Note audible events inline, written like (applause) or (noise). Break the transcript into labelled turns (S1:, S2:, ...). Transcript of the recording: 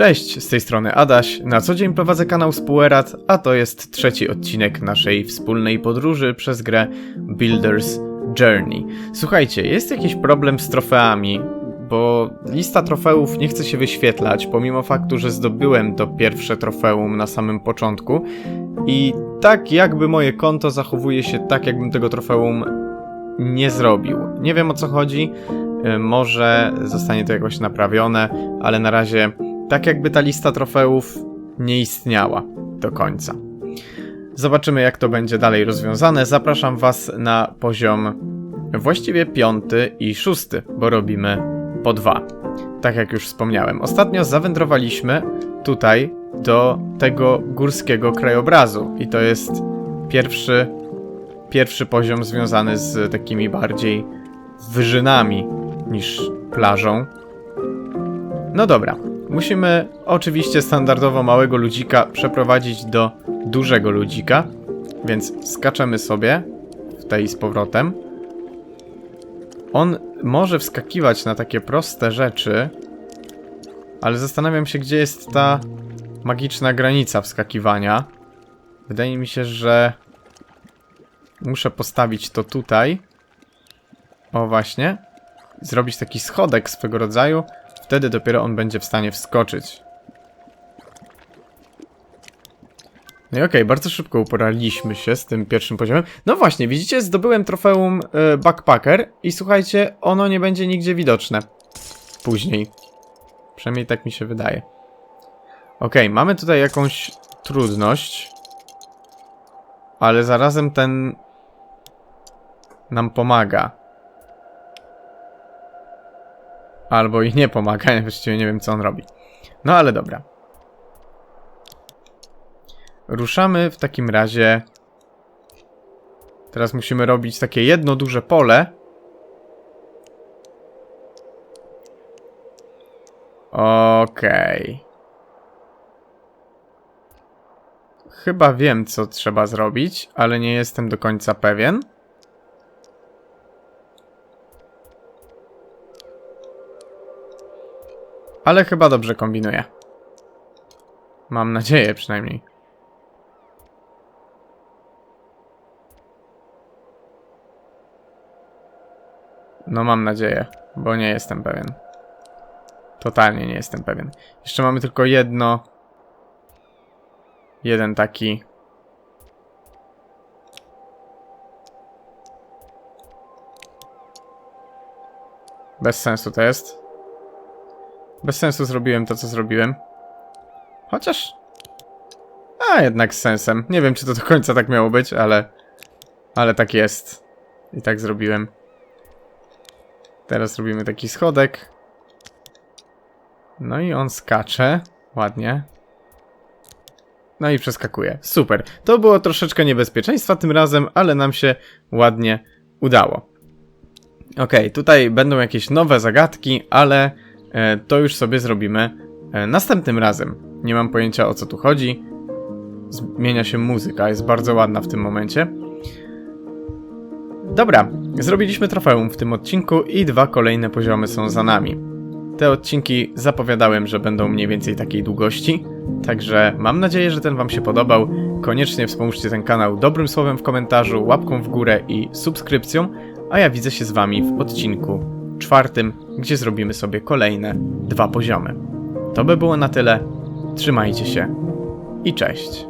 S1: Cześć, z tej strony Adaś. Na co dzień prowadzę kanał Spuerat, a to jest trzeci odcinek naszej wspólnej podróży przez grę Builder's Journey. Słuchajcie, jest jakiś problem z trofeami, bo lista trofeów nie chce się wyświetlać, pomimo faktu, że zdobyłem to pierwsze trofeum na samym początku. I tak jakby moje konto zachowuje się tak, jakbym tego trofeum nie zrobił. Nie wiem o co chodzi. y, Może zostanie to jakoś naprawione, ale na razie tak jakby ta lista trofeów nie istniała do końca. Zobaczymy, jak to będzie dalej rozwiązane. Zapraszam Was na poziom właściwie piąty i szósty, bo robimy po dwa. Tak jak już wspomniałem. Ostatnio zawędrowaliśmy tutaj do tego górskiego krajobrazu i to jest pierwszy, pierwszy poziom związany z takimi bardziej wyżynami niż plażą. No dobra, musimy oczywiście standardowo małego ludzika przeprowadzić do dużego ludzika, więc skaczemy sobie w tej z powrotem. On może wskakiwać na takie proste rzeczy, ale zastanawiam się, gdzie jest ta magiczna granica wskakiwania. Wydaje mi się, że muszę postawić to tutaj. O właśnie. Zrobić taki schodek swego rodzaju. Wtedy dopiero on będzie w stanie wskoczyć. No i okej, bardzo szybko uporaliśmy się z tym pierwszym poziomem. No właśnie, widzicie, zdobyłem trofeum y, Backpacker i słuchajcie, ono nie będzie nigdzie widoczne. Później. Przynajmniej tak mi się wydaje. Okej, mamy tutaj jakąś trudność. Ale zarazem ten nam pomaga. Albo i nie pomaga, (laughs) ja właściwie nie wiem co on robi. No ale dobra. Ruszamy w takim razie. Teraz musimy robić takie jedno duże pole. Okej. Chyba wiem, co trzeba zrobić, ale nie jestem do końca pewien. Ale chyba dobrze kombinuję. Mam nadzieję przynajmniej. No mam nadzieję, bo nie jestem pewien. Totalnie nie jestem pewien. Jeszcze mamy tylko jedno. Jeden taki. Bez sensu to jest. Bez sensu zrobiłem to, co zrobiłem. Chociaż... A, jednak z sensem. Nie wiem, czy to do końca tak miało być, ale... Ale tak jest. I tak zrobiłem. Teraz robimy taki schodek. No i on skacze. Ładnie. No i przeskakuje. Super. To było troszeczkę niebezpieczeństwa tym razem, ale nam się ładnie udało. Ok, tutaj będą jakieś nowe zagadki, ale to już sobie zrobimy e, następnym razem. Nie mam pojęcia o co tu chodzi. Zmienia się muzyka, jest bardzo ładna w tym momencie. Dobra, zrobiliśmy trofeum w tym odcinku i dwa kolejne poziomy są za nami. Te odcinki zapowiadałem, że będą mniej więcej takiej długości, także mam nadzieję, że ten Wam się podobał. Koniecznie wspomóżcie ten kanał dobrym słowem w komentarzu, łapką w górę i subskrypcją, a ja widzę się z Wami w odcinku czwartym, gdzie zrobimy sobie kolejne dwa poziomy. To by było na tyle. Trzymajcie się i cześć.